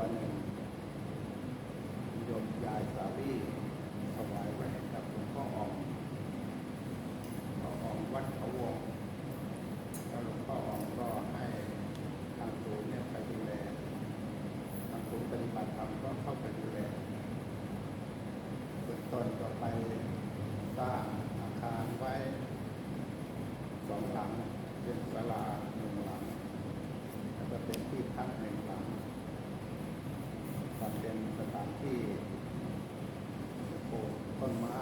ครอบครัวหนึ่งมีโยมยายสาลีถวายไว้ให้กับหลวงพ่ออองหลวงพ่ออองวัดเขาวงแล้วหลวงพ่ออองก็ให้ทางศูนย์เนี่ยไปดูแลทางศูนย์ปฏิบัติธรรมก็เข้าไปดูแล เบื้องต้นก็ไปสร้างอาคารไว้สองหลัง เป็นศาลาหนึ่งหลัง แล้วก็เป็นที่พักหนึ่งหลังทำเป็นสถานที่ปลูกต้นไม้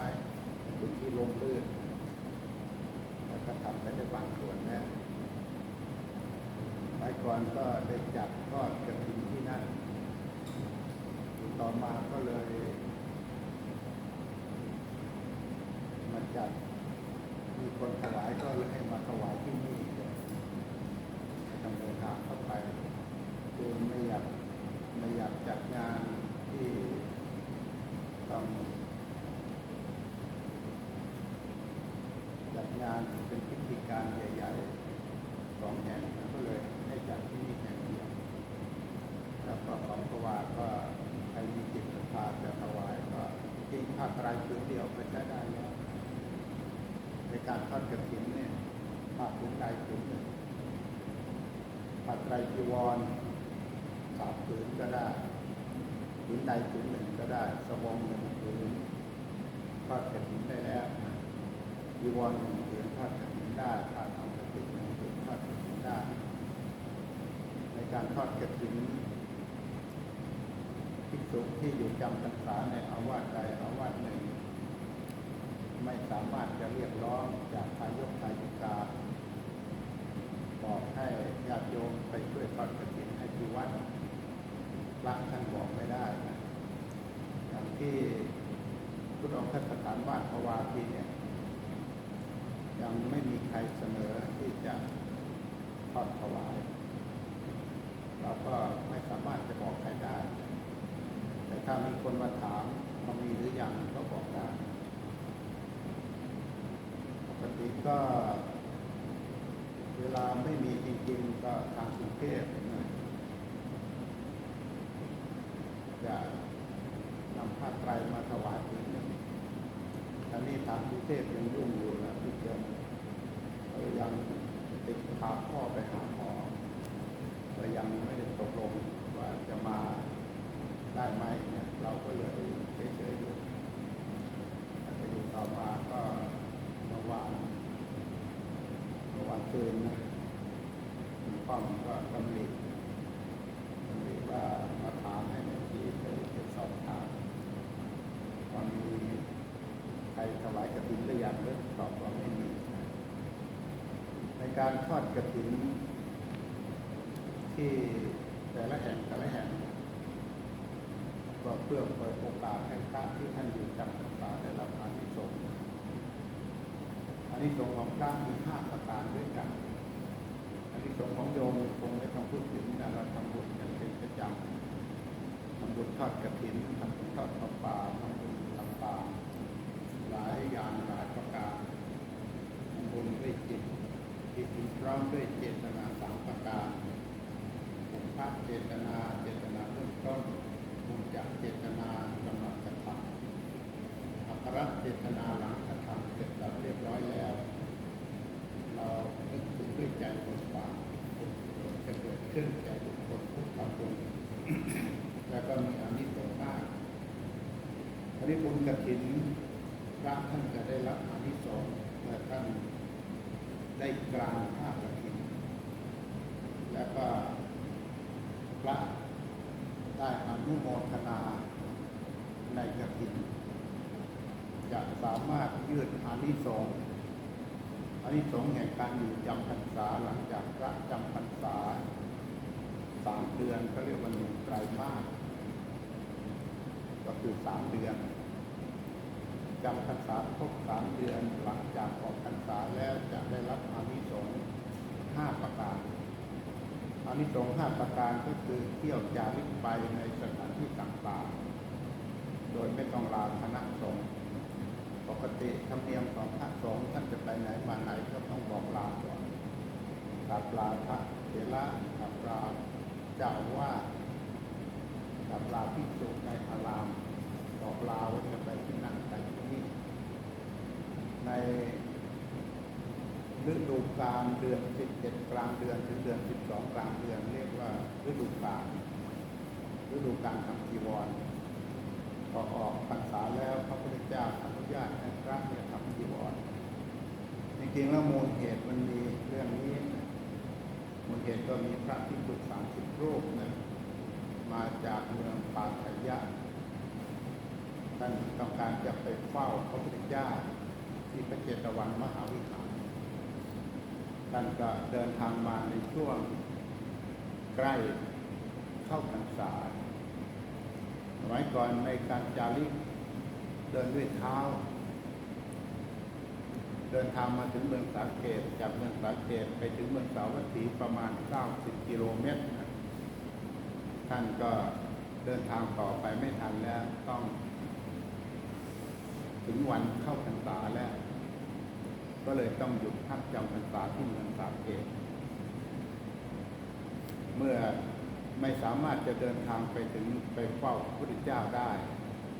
เป็นที่ ลงลื่นแล้วก็ทำไปได้บางส่วนแล้วไปก่อนก็ได้จัดทอดกระถิ่นที่นั่น ต่อมาก็เลย มาจัด มีคนถวายก็เลยให้มาถวายที่นี่ทำเดินทางเข้าไปคือไม่อยากไม่อยากจัดงานที่ต้องจัดงานเป็นพิธีการใหญ่ๆสองแห่งก็เลยให้จัดที่นี่แห่งเดียวแล้วก็ของกวาก็ใครมีจิตศรัทธาจะถวายก็จริงผ้าไตรผืนเดียวก็ใช้ได้แล้ว ในการทอดกระถิ่นเนี่ย ผ้าผืนใดผืนหนึ่งผ้าไตรจีวรสามผืนก็ได้ผืนใดผืนหนึ่งก็ได้สบงหนึ่งผืนทอดกระถิ่นได้แล้วจีวรหนึ่งผืนทอดกระถิ่นได้ผ้าทำกระถิ่นหนึ่งผืนทอดกระถิ่นได้ ในการทอดกระถิ่นภิกษุที่อยู่จำพรรษาในอาวาสใดอาวาสหนึ่ง ไม่สามารถจะเรียกร้องจากทายกทายิกา บอกให้ญาติโยมไปช่วยทอดกระถิ่นให้ที่ วัดพระท่านบอกไม่ได้นะอย่างที่พุทธองค์สถานบ้านภาวาทีเนี่ย ยังไม่มีใครเสนอที่จะทอดถวาย เราก็ไม่สามารถจะบอกใครได้ แต่ถ้ามีคนมาถามว่ามีหรือยังก็บอกได้ปกติก็ เวลาไม่มีจริงๆก็ทางกรุงเทพนะจะนำผ้าไตรมาถวายอีกหนึ่งตอนนี้ ทางกรุงเทพยังยุ่งอยู่นะพี่เจมเรายังติดพาพ่อไปหาหมอเรายังไม่ได้ตกลงว่าจะมาได้ไหมเนี่ยเราก็เลยเฉยๆอยู่ แล้วก็อยู่ต่อมาก็เมื่อวานเมื่อวานคืนนะคุณป้อมก็ตำหนิตำหนิว่ามาถามให้แม่ชีไปไปสอบถามว่ามีใคร ถวายกระถินหรือยังหรือตอบว่าไม่มี ในการทอดกระถิน ที่แต่ละแห่งแต่ละแห่งก็เพื่อเปิดโอกาสให้พระที่ท่านอยู่จำพรรษาได้รับอานิสงส์อานิสงส์ของพระมีห้าประการด้วยกันอานิสงส์ของโยมคงไม่ต้องพูดถึงนะเราทำบุญกันเป็นประจำทำบุญทอดกระถินทำบุญทอดพระป่าทำป่าหลายอย่างหลายประการทำบุญด้วยจิตจิตถึงพ ร้อมด้วยเจตนาสามประการผมพระเจตนาเจตนาเริ่มต้นบุญจากเจตนากำลังกระทำอัครเจตนาหลังกระทำเสร็จแล้วเรียบร้อยแล้ว เรานึกถึงด้วยใจบนบาจะเกิดขึ้นแก่บุคคลผู้ทำบุญแล้วก็มีอานิสงส์มากอันนี้บุญกระถินพระท่านจะได้รับอานิสงส์เมื่อท่านได้กลางผ้ากระถิน แล้วก็พระ ได้อนุโมทนาในกฐิน จะสามารถ ยืดอานิสงส์อานิสงส์แห่งการอยู่จำพรรษาหลังจากพระจำพรรษาสามเดือนก็เรียกว่าหนึ่งไตรมาสคือสามเดือนจำพรรษาครบสามเดือนหลังจากออกพรรษาแล้วจะได้รับอานิสงส์ห้าประการอานิสงส์ห้าประการก็คือเที่ยวจาริกไปในสถานที่ต่างๆ โดยไม่ต้องลาคณะสงฆ์ ปกติธรรมเนียมของพระสงฆ์ท่านจะไปไหนมาไหนก็ต้องบอกลาก่อนกราบลาพระเถระกราบลาเจ้าว่าสกราบลาพิสุในอารามบอกลาว่าจะไปที่นั่นไปที่นี่ ในฤดูกาลเดือน11กลางเดือนถึงเดือน12กลางเดือน เรียกว่าฤดูกาลฤดูกาลทำจีวรพอออกพรรษาแล้วพระพุทธเจ้าอนุญาตให้พระเนี่ยทำจีวร จริงๆแล้วมูลเหตุมันมีเรื่องนี้นะมูลเหตุก็มีพระที่สุสามสิบรูปนะมาจากเมืองปาทยะท่านต้องการจะไปเฝ้าพระพุทธเจ้าที่พระเจตวันมหาวิหารท่านก็เดินทางมาในช่วงใกล้เข้าพรรษาสมัยก่อนในการจาริกเดินด้วยเท้า เดินทางมาถึงเมืองสาเกต จากเมืองสาเกตไปถึงเมืองสาวัตถีประมาณ 90 กิโลเมตร ท่านก็เดินทางต่อไปไม่ทันแล้วต้อง ถึงวันเข้าพรรษาแล้ว ก็เลยต้องหยุดพักจำพรรษาที่เมืองสาเกต เมื่อไม่สามารถจะเดินทางไปถึงไปเฝ้าพระพุทธเจ้าได้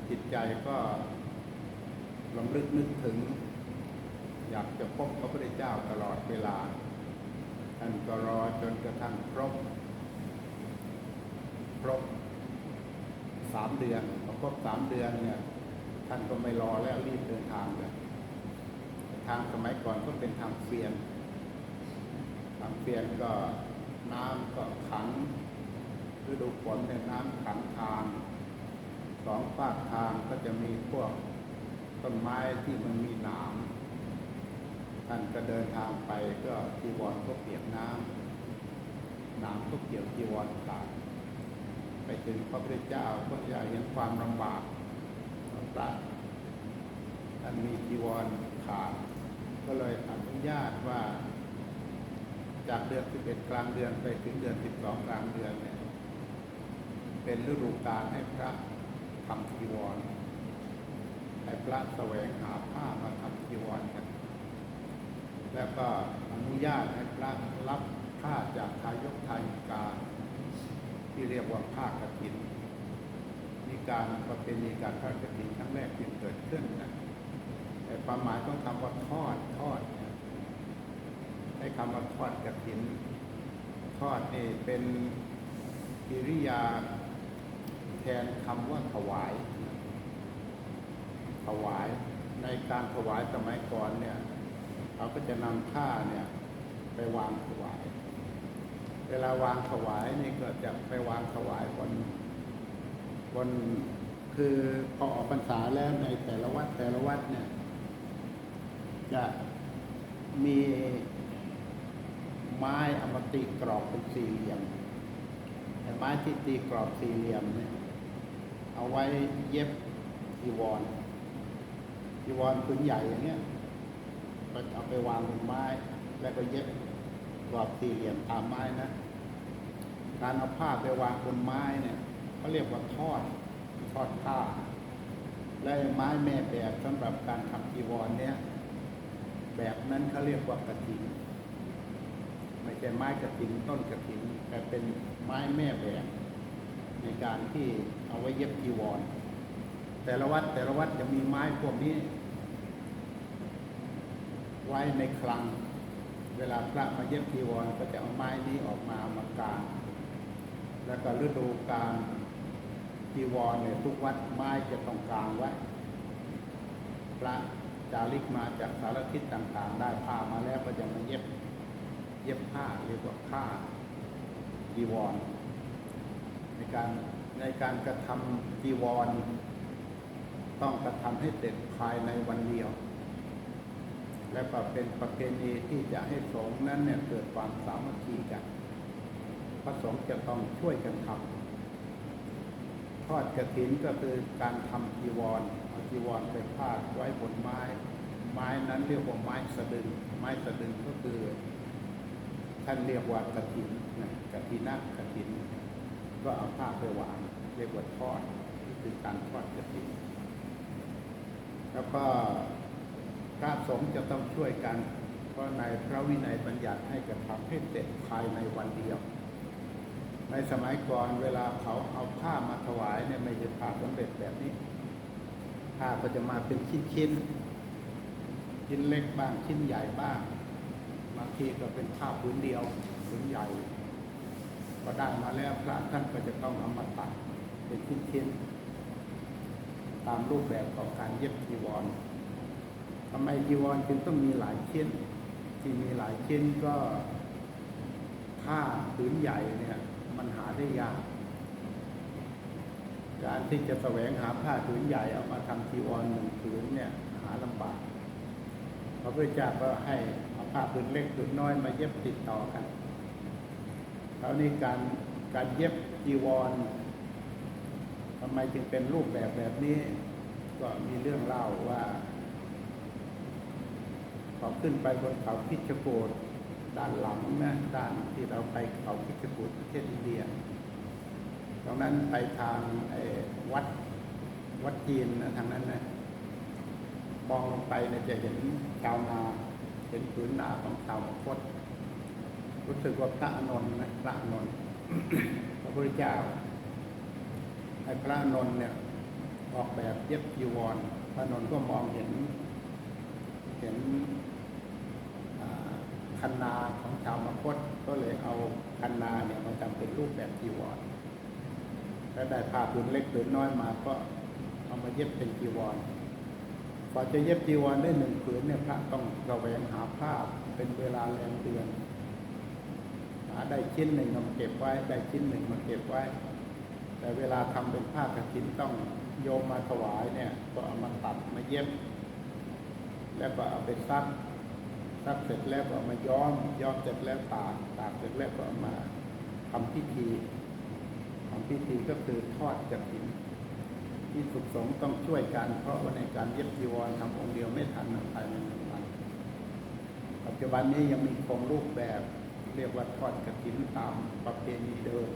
จิตใจก็ลำลึกนึกถึง อยากจะพบพระพุทธเจ้าตลอดเวลาท่านก็รอจนกระทั่งครบครบสามเดือนพอครบสามเดือนเนี่ยท่านก็ไม่รอแล้วรีบเดินทางเลยทางสมัยก่อนก็เป็นทางเฟียน ทางเฟียนก็น้ำก็ขังฤดูฝนเนี่ยน้ำขังทางสองฝากทางก็จะมีพวกต้นไม้ที่มันมีหนาม ท่านก็เดินทางไปก็จีวรก็เปียกน้ำนามก็เกี่ยวจีวรขาดไปถึงพระพุทธเจ้าก็จะเห็นความลำบากของพระท่านมีจีวรขาด ก็เลยอนุญาตว่า จากเดือน11กลางเดือนไปถึงเดือน12กลางเดือนเนี่ย เป็นฤดูกาลให้พระทำจีวรให้พระแสวงหาผ้ามาทำจีวรกัน แล้วก็อนุญาตให้พระรับผ้าจากทายกทายิกา ที่เรียกว่าผ้ากฐิน มีการประเพณีการทอดกฐินครั้งแรกที่เกิดขึ้นนะแต่ความหมายต้องคำว่าทอดทอดให้คำว่าทอดกฐิน ทอดนี่เป็นกิริยาแทนคำว่าถวาย ถวายในการถวายสมัยก่อนเนี่ย เขาก็จะนำผ้าเนี่ยไปวางถวาย เวลาวางถวายนี่ก็จะไปวางถวายบนบนคือพอออกพรรษาแล้วในแต่ละวัดแต่ละวัดเนี่ย จะมีไม้เอามาตีกรอบเป็นสี่เหลี่ยมแต่ไม้ที่ตีกรอบสี่เหลี่ยมเนี่ยเอาไว้เย็บจีวรจีวรพื้นใหญ่อย่างเงี้ย ก็เอาไปวางบนไม้ แล้วก็เย็บกรอบสี่เหลี่ยมตามไม้นะ การเอาผ้าไปวางบนไม้เนี่ยเขาเรียกว่าทอดทอดผ้า และไม้แม่แบบสำหรับการทำจีวรเนี่ย แบบนั้นเขาเรียกว่ากระถิ่นไม่ใช่ไม้กระถิ่นต้นกระถิ่นแต่เป็นไม้แม่แบบในการที่เอาไว้เย็บจีวร แต่ละวัดแต่ละวัดจะมีไม้พวกนี้ ไว้ในคลัง เวลาพระมาเย็บจีวรก็จะเอาไม้นี้ออกมามากางแล้วก็ฤดูกาลจีวรเนี่ยทุกวัดไม้จะต้องกางไว้ พระจาริกมาจากสารทิศต่างๆ ได้ผ้ามาแล้วก็จะมาเย็บ เย็บผ้าเรียกว่าผ้าจีวร ในการในการกระทำจีวร ต้องกระทำให้เสร็จภายในวันเดียว และก็เป็นประเพณีที่จะให้สงฆ์นั้นเนี่ยเกิดความสามัคคีกันพระสงฆ์จะต้องช่วยกันทำอดกระถินก็คือการทำจีวรเอาจีวรไปพาดไว้บนไม้ ไม้นั้นเรียกว่าไม้สะดึง ไม้สะดึงก็คือ ท่านเรียกว่ากระถินนะกระถินะกกระถิน ก็เอาผ้าไปวางเรียกว่าทอดคือการทอดกระถิน แล้วก็ พระสงฆ์จะต้องช่วยกัน เพราะในพระวินัยบัญญัติให้กระทำให้เสร็จภายในวันเดียว ในสมัยก่อนเวลาเขาเอาผ้ามาถวายเนี่ยไม่ใช่ผ้าสำเร็จแบบนี้ผ้าก็จะมาเป็นชิ้นชิ้นๆชิ้นเล็กบ้างชิ้นใหญ่บ้างบางทีก็เป็นผ้าผืนเดียวผืนใหญ่พอได้มาแล้วพระท่านก็จะต้องเอามาตัดเป็นชิ้นชิ้นๆตามรูปแบบของการเย็บจีวร ทำไมจีวรจึงต้องมีหลายชิ้น ที่มีหลายชิ้นก็ผ้าผืนใหญ่เนี่ย มันหาได้ยาก การที่จะแสวงหาผ้าผืนใหญ่เอามาทำจีวรหนึ่งผืนเนี่ย หาลำบากพระพุทธเจ้าก็ให้เอาผ้าผืนเล็กผืนน้อยมาเย็บติดต่อกันคราวนี้การการเย็บจีวรทำไมจึงเป็นรูปแบบแบบนี้ ก็มีเรื่องเล่าว่า พอขึ้นไปบนเขาพิชโกดด้านหลังนะด้านที่เราไปเขาพิชโกดประเทศอินเดีย ตรงนั้นไปทางวัดวัดจีนนะทางนั้นนะมองลงไปเนี่ยจะเห็นชาวนา เห็นผืนนาของชาวมคตรู้สึกว่าพระอนนท์นะพระอนนท์พระพุทธเจ้าไอ้พระอนนท์เนี่ยออกแบบเย็บจีวรพระอนนท์ก็มองเห็น เห็น คันนาของชาวมคตก็เลยเอาคันนาเนี่ยมาทำเป็นรูปแบบจีวรแล้วได้ผ้าผืนเล็กผืนน้อยมาก็เอามาเย็บเป็นจีวรกว่าจะเย็บจีวรได้หนึ่งผืนเนี่ยพระต้องระแวงหาผ้าเป็นเวลาแรมเดือนหาได้ชิ้นหนึ่งมาเก็บไว้ ได้ชิ้นหนึ่งมาเก็บไว้ แต่เวลาทำเป็นผ้ากฐินต้องโยมมาถวายเนี่ย ก็เอามาตัดมาเย็บ แล้วก็เอาไปซัก ซักเสร็จแล้วก็มาย้อม ย้อมเสร็จแล้วตากตากเสร็จแล้วก็มาทำพิธีทำพิธีก็คือทอดกฐินที่สุขสงฆ์ต้องช่วยกัน เพราะว่าในการเย็บจีวรทำองค์เดียวไม่ทันภายในหนึ่งวันปัจจุบันนี้ยังมีคงรูปแบบ เรียกว่าทอดกฐินตามประเพณีเดิม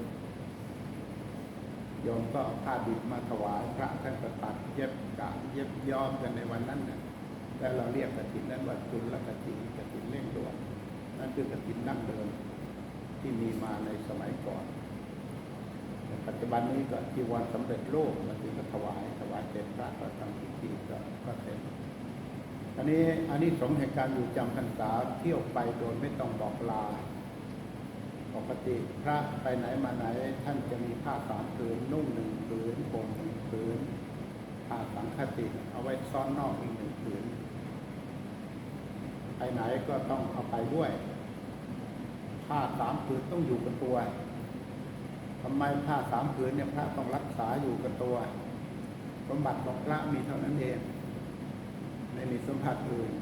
โยมก็เอาผ้าดิบมาถวายพระท่านก็ตัดเย็บกะเย็บย้อมกันในวันนั้นนะ แต่เราเรียกกฐินนั้นว่าจุลกฐินกฐินเร่งด่วนนั่นคือกฐินดั้งเดิมที่มีมาในสมัยก่อนปัจจุบันนี้ก็จีวรสำเร็จรูปมาถึงก็ถวายถวายเสร็จพระก็ทำพิธีก็ก็เสร็จอันนี้อันนี้สงแห่งการอยู่จำพรรษาเที่ยวไปโดยไม่ต้องบอกลา ปกติพระไปไหนมาไหน ท่านจะมีผ้าสามผืนนุ่งหนึ่งผืนผมหนึ่งผืนผ้าสังฆติเอาไว้ซ้อนนอกอีกหนึ่งผืน ไปไหนก็ต้องเอาไปด้วยผ้าสามผืนต้องอยู่กับตัวทำไมผ้าสามผืนเนี่ยพระต้องรักษาอยู่กับตัวสมบัติของพระมีเท่านั้นเองไม่มีสมบัติอื่น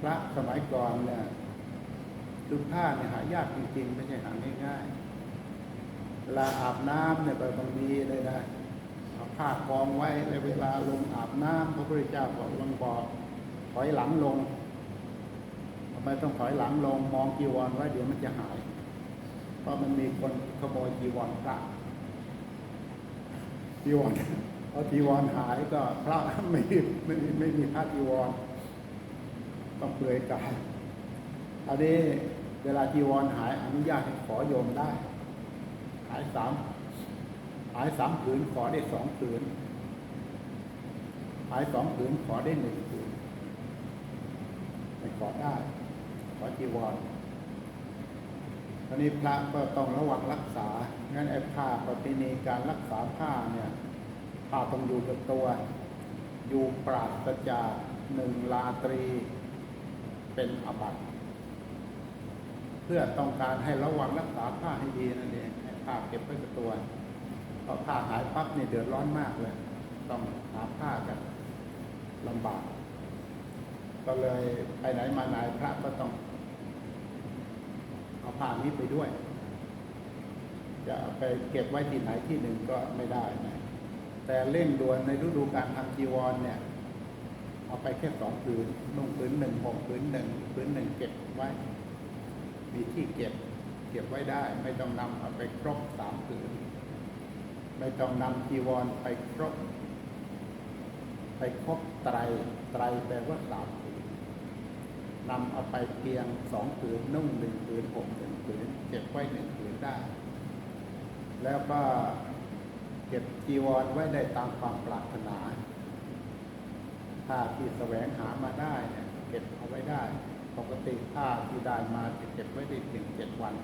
พระสมัยก่อนเนี่ยคือผ้าเนี่ยหายากจริงๆไม่ใช่หาง่ายๆเวลาอาบน้ำเนี่ยไปบางทีเลยนะเอาผ้ากองไว้แล้วเวลาลงอาบน้ำพระพุทธเจ้าบอกลังบอกถอยหลังลง ไมต้องถอยหลังลงมองจีวรไว้เดี๋ยวมันจะหาย เพราะมันมีคนขโมยจีวรพระจีวรพอจีวรหายก็พระไม่มีไม่ไม่มีพระจีวรต้องเปลือยกายอันนี้เวลาจีวรหายอนุญาตให้ขอโยมได้ หายสามหายสามผืนขอได้สองผืนหายสองผืนขอได้หนึ่งผืนไม่ขอได้ ขอจีวรตอนนี้พระก็ต้องระวังรักษา งั้นไอ้ผ้าประเพณีการรักษาผ้าเนี่ยผ้าต้องอยู่กับตัว อยู่ปราศจากหนึ่งลาตรี เป็นอบัตเพื่อต้องการให้ระวังรักษาผ้าให้ดีนั่นเองให้ผ้าเก็บไว้กับตัวพอผ้าหายปั๊บเนี่ยเดือดร้อนมากเลย ต้องหาผ้ากันลำบาก ก็เลยไปไหนมาไหนพระก็ต้อง เอาผ้านี้ไปด้วย จะไปเก็บไว้ที่ไหนที่หนึ่งก็ไม่ได้นะแต่เร่งด่วนในฤดูการทำจีวรเนี่ย เอาไปแค่สองผืนนุ่งผืนหนึ่งห่มผืนหนึ่งผืนหนึ่งเก็บไว้ มีที่เก็บ เก็บไว้ได้ ไม่ต้องนำเอาไปครบสามผืนไม่ต้องนำจีวรไปครบ ไปครบไตรไตรแปลว่าสาม นนำเอาไปเพียงสองผืนนุ่งหนึ่งผืนห่มหนึ่งผืนเก็บไว้หนึ่งผืนได้ แล้วก็เก็บจีวรไว้ได้ตามความปรารถนาผ้าที่แสวงหามาได้เนี่ยเก็บเอาไว้ได้ ปกติผ้าที่ได้มาจะเก็บไว้ได้ถึงเจ็ดวัน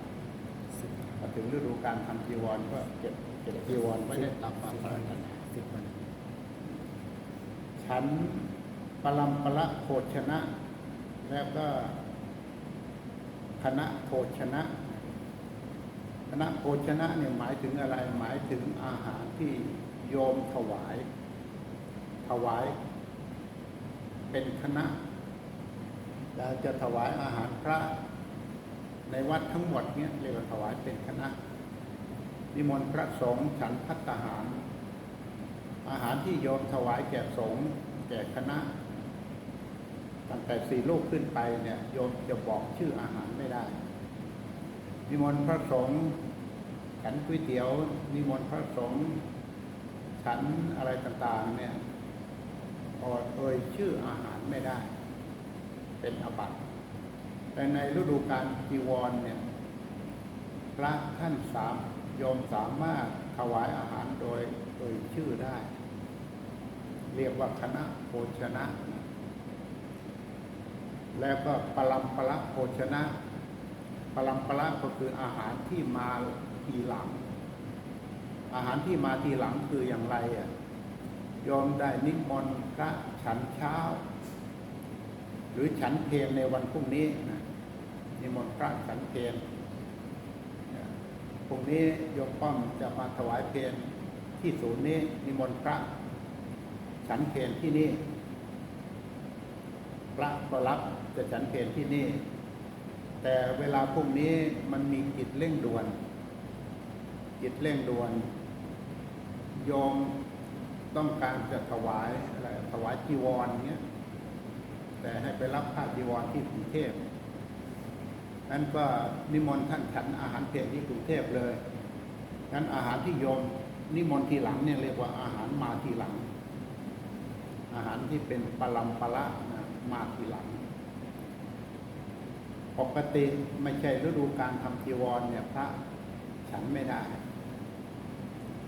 พอถึงฤดูการทำจีวรก็เก็บเก็บจีวรไว้ได้ตามความปรารถนาสิบวันฉันปลัมปละโภชนะ แล้วก็คณะโภชนะคณะโภชนะเนี่ยหมายถึงอะไรหมายถึงอาหารที่โยมถวาย ถวาย เป็นคณะเราจะถวายอาหารพระในวัดทั้งหมดเนี่ยเรียกว่าถวายเป็นคณะ นิมนต์พระสงฆ์ฉันพัตตาหาร อาหารที่โยมถวายแก่สงฆ์แก่คณะ ตั้งแต่สี่ลูกขึ้นไปเนี่ยโยมจะบอกชื่ออาหารไม่ได้ นิมนต์พระสงฆ์ฉันก๋วยเตี๋ยว นิมนต์พระสงฆ์ฉันอะไรต่างๆ เนี่ยออเอ่ยชื่ออาหารไม่ได้ เป็นอบัติแต่ในฤดูการจีวรเนี่ย พระท่านสามโยมสามารถถวายอาหารโดยเอ่ยชื่อได้ เรียกว่าคณะโภชนะ แล้วก็ปรัมปละโภชนะปรัมปละก็คืออาหารที่มาทีหลัง อาหารที่มาทีหลังคืออย่างไรอะโยมได้นิมนต์พระฉันเช้า หรือฉันเพลในวันพรุ่งนี้นะนิมนต์พระฉันเพลพรุ่งนี้โยมป้อมจะมาถวายเพลที่ศูนย์นี้นิมนต์พระฉันเพลที่นี่พระก็รับ จะฉันเพลที่นี่ แต่เวลาพรุ่งนี้มันมีกิจเร่งด่วน กิจเร่งด่วน โยมต้องการจะถวายอะไรถวายจีวรเงี้ย แต่ให้ไปรับผ้าจีวรที่กรุงเทพนั้นก็นิมนต์ท่านฉันอาหารเพลที่กรุงเทพเลยนั้นอาหารที่โยมนิมนต์ทีหลังเนี่ยเรียกว่าอาหารมาทีหลัง อาหารที่เป็นปลัมปละนะมาทีหลัง ปกติไม่ใช่ฤดูการทำจีวรเนี่ยพระฉันไม่ได้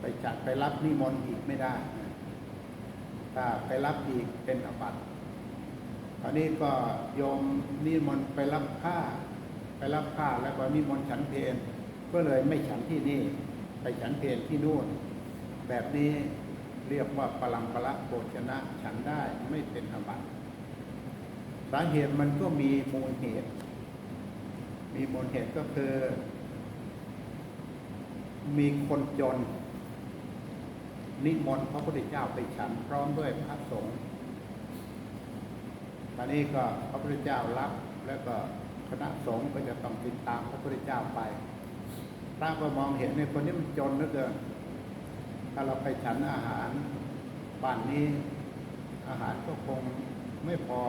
ไปจัดไปรับนิมนต์อีกไม่ได้ ถ้าไปรับอีกเป็นอบัติคราวนี้ก็โยมนิมนต์ไปรับผ้า ไปรับผ้าแล้วก็นิมนต์ฉันเพลก็เลยไม่ฉันที่นี่ ไปฉันเพลที่นู่น แบบนี้เรียกว่าปลังปละโภชนะฉันได้ไม่เป็นอบัติสาเหตุมันก็มีมูลเหตุ มีมูลเหตุก็คือ มีคนจน นิมนต์พระพุทธเจ้าไปฉันพร้อมด้วยพระสงฆ์ตอนนี้ก็พระพุทธเจ้ารับแล้วก็คณะสงฆ์ก็จะต้องติดตามพระพุทธเจ้าไปพระก็มองเห็นในคนนี้มันจนเหลือเกินถ้าเราไปฉันอาหารบ้านนี้ อาหารก็คงไม่พอ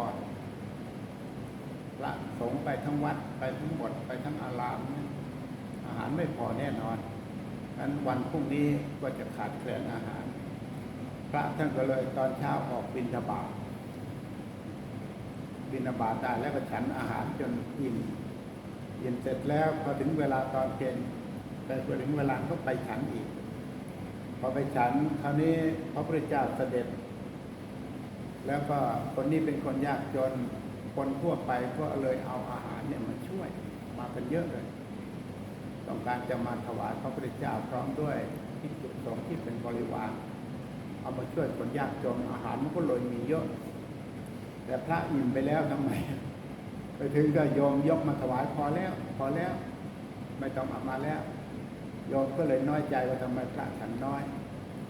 ระสงฆ์ไปทั้งวัดไปทั้งหมดไปทั้งอารามอาหารไม่พอแน่นอนนั้นวันพรุ่งนี้ก็จะขาดแคลนอาหาร พระท่านก็เลยตอนเช้าออกบิณฑบาตบิณฑบาตได้แล้วก็ฉันอาหารจนอิ่มอิ่มเสร็จแล้วพอถึงเวลาตอนเพลนแต่พอถึงเวลาก็ไปฉันอีก พอไปฉันคราวนี้พระพุทธเจ้าเสด็จ แล้วก็คนนี้เป็นคนยากจน คนทั่วไปก็เลยเอาอาหารเนี่ยมาช่วยมากันเยอะเลย ต้องการจะมาถวายพระพุทธเจ้าพร้อมด้วยที่จุดสงที่เป็นบริวารเอามาช่วยคนยากจนอาหารมันก็เลยมีเยอะ แต่พระอิ่มไปแล้วทำไมไปถึงก็โยมยกมาถวายพอแล้ว พอแล้ว ไม่ต้องเอามาแล้วโยมก็เลยน้อยใจว่าทำไมพระฉันน้อย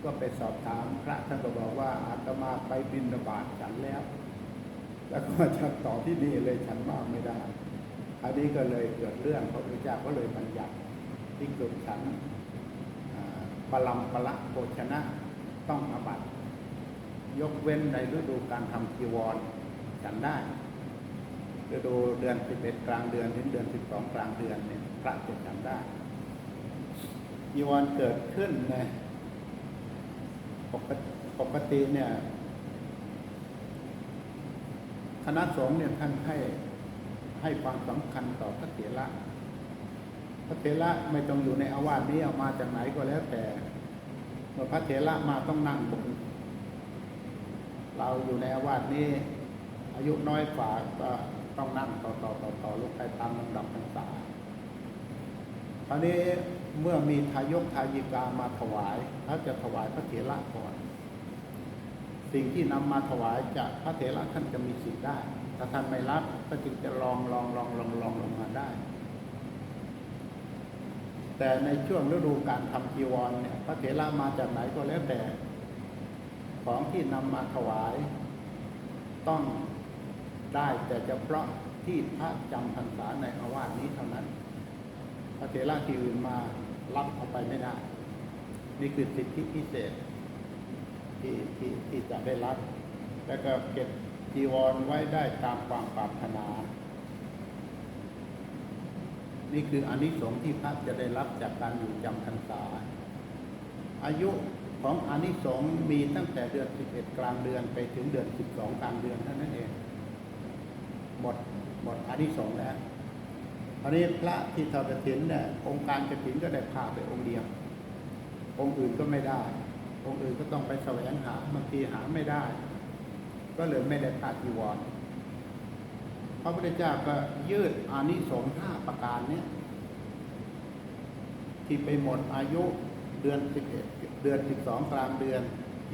ก็ไปสอบถามพระท่านก็บอกว่าอาตมาไปบินบาตฉันแล้ว แล้วก็มาฉันต่อที่นี่เลยฉันมากไม่ได้ อันนี้ก็เลยเกิดเรื่องพระพุทธเจ้าก็เลยบัญญัติที่กลุ่มฉันปลัมปละโภชนะต้องอบัตยกเว้นในฤดูการทำจีวรฉันได้ฤดูเดือนสิบเอ็ดกลางเดือนถึงเดือนสิบสองกลางเดือนเนี่ยพระจะฉันได้จีวรเกิดขึ้นในปกติเนี่ย คณะสงฆ์เนี่ยท่านให้ให้ความสำคัญต่อพระเถระพระเถระไม่ต้องอยู่ในอาวาสนี้เอามาจากไหนก็แล้วแต่เมื่อพระเถระมาต้องนั่งบนเราอยู่ในอาวาสนี้ อายุน้อยกว่าก็ต้องนั่งต่อต่อต่อต่อลงไปตามลำดับพรรษาคราวนี้เมื่อมีทายกทายิกามาถวายเขาจะถวายพระเถระก่อน สิ่งที่นำมาถวายจะพระเถระท่านจะมีสิทธิ์ได้ ถ้าท่านไม่รับก็จึงจะลองลองลองลองลองลงมาได้ แต่ในช่วงฤดูการทำจีวรเนี่ย พระเถระมาจากไหนก็แล้วแต่ ของที่นำมาถวาย ต้องได้แต่จะเฉพาะที่พระจำพรรษาในอาวาสนี้เท่านั้น พระเถระที่อื่นมารับเอาไปไม่ได้ นี่คือสิทธิพิเศษ ที่ที่ที่จะได้รับ แล้วก็เก็บจีวรไว้ได้ตามความปรารถนา นี่คืออานิสงส์ที่พระจะได้รับจากการอยู่จำพรรษา อายุของอานิสงส์มีตั้งแต่เดือน 11 กลางเดือนไปถึงเดือน 12 กลางเดือนเท่านั้นเอง หมดหมดอานิสงส์แล้วตอนนี้พระที่ทอดกฐินเนี่ยองค์การกฐินก็ได้พาไปองค์เดียว องค์อื่นก็ไม่ได้ องค์อื่นก็ต้องไปแสวงหาบางทีหาไม่ได้ ก็เลยไม่ได้ผ้าจีวรพระพุทธเจ้าก็ยืดอานิสงส์ห้าประการเนี้ยที่ไปหมดอายุเดือนสิบเอ็ดเดือนสิบสองกลางเดือน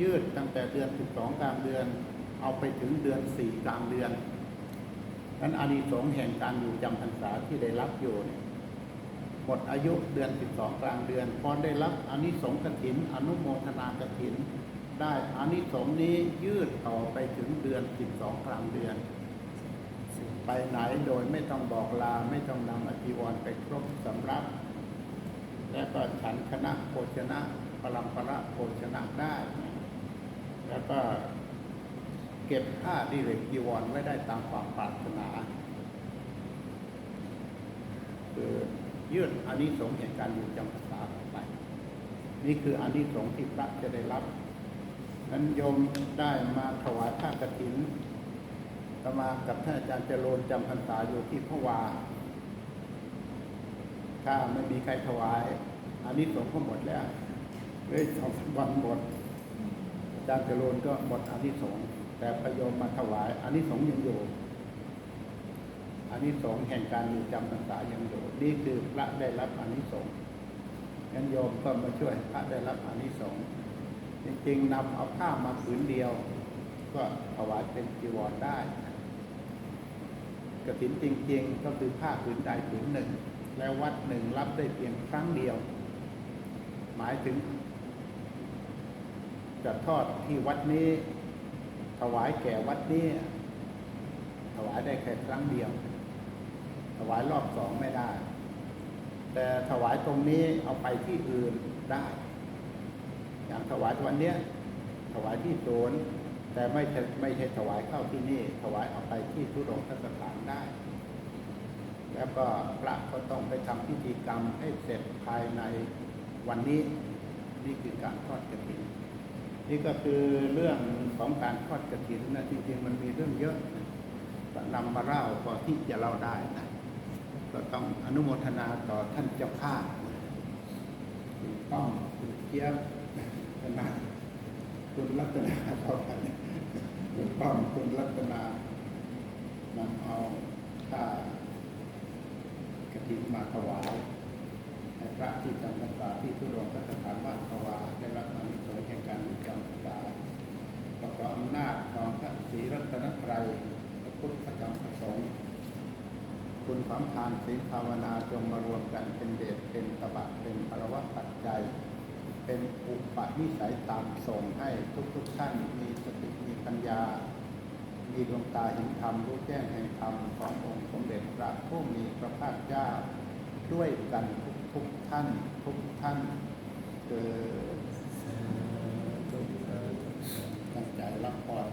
ยืดตั้งแต่เดือนสิบสองกลางเดือน เอาไปถึงเดือนสี่กลางเดือนนั้นอานิสงส์แห่งการอยู่จำพรรษาที่ได้รับอยู่เนี่ย หมดอายุเดือน 12 กลางเดือน พอได้รับอนิสงส์กฐิน อนุโมทนากฐิน ได้อนิสงส์นี้ยืดต่อไปถึงเดือน 12 กลางเดือน ไปไหนโดยไม่ต้องบอกลาไม่ต้องนำอธิวรไปครบสำรับ แล้วก็ฉันคณะโภชนะปรัมประโภชนะได้ แล้วก็เก็บผ้าดิเรกจีวรไว้ได้ตามความปรารถนาคือ ยืดอานิสงส์แห่งการอยู่จำพรรษาออกไป นี่คืออานิสงส์ที่พระจะได้รับนั้นโยมได้มาถวายผ้ากฐินตมากับท่านอาจารย์เจริญจำพรรษาอยู่ที่พระวาถ้าไม่มีใครถวายอานิสงส์ก็หมดแล้วเลยสองสวันหมดอาจารย์เจริญก็หมดอานิสงส์แต่ประโยมมาถวายอานิสงส์ยังอยู่ อานิสงส์แห่งการอยู่จำพรรษายังอยู่นี่คือพระได้รับอานิสงส์งั้นโยมก็มาช่วยพระได้รับอานิสงส์จริงๆนำเอาผ้ามาผืนเดียว ก็ถวายเป็นจีวรได้กฐินจริง ๆ ก็คือผ้าผืนใดผืนหนึ่ง แล้ววัดหนึ่งรับได้เพียงครั้งเดียว หมายถึงจะทอดที่วัดนี้ ถวายแก่วัดนี้ ถวายได้แค่ครั้งเดียวายรอบสองไม่ได้ แต่ถวายตรงนี้เอาไปที่อื่นได้ อย่างถวายวันเนี้ยถวายที่โซนแต่ไม่ใช่ไม่ใช่ถวายเข้าที่นี่ ถวายเอาไปที่ทุรงคสถานได้ แล้วก็พระก็ต้องไปทำพิธีกรรมให้เสร็จภายในวันนี้นี่คือการทอดกฐิน นี่ก็คือเรื่องของการทอดกฐินนะจริงๆมันมีเรื่องเยอะนะแต่นำมาเล่าพอที่จะเล่าได้นะ ก็ต้องอนุโมทนาต่อท่านเจ้าภาพคุณต้องคุณเจี๊ยบนะคุณรัตนาเท่ากันคุณป้อมคุณรัตนานำเอาค่ากฐินมาถวายพระที่จำพรรษาที่ทุรดงคสถานบ้านภาวาได้รับอานิสงส์แห่งการจำพรรษาก็ขอบอำนาจของพระศรีรัตนตรัยพระพุทธธรรมพระสงฆ์ คุณความทานศีลภาวนาจงมารวมกันเป็นเดชเป็นตบะเป็นปรวัตปัจจัย เป็นอุปนิสัยตามส่งให้ทุกๆท่านมีสติมีปัญญา มีดวงตาเห็นธรรมรู้แจ้งแห่งธรรมขององค์สมเด็จพระผู้มีพระภาคเจ้าด้วยกันทุกๆท่านทุกท่านเเกิดตั้งใจรับพร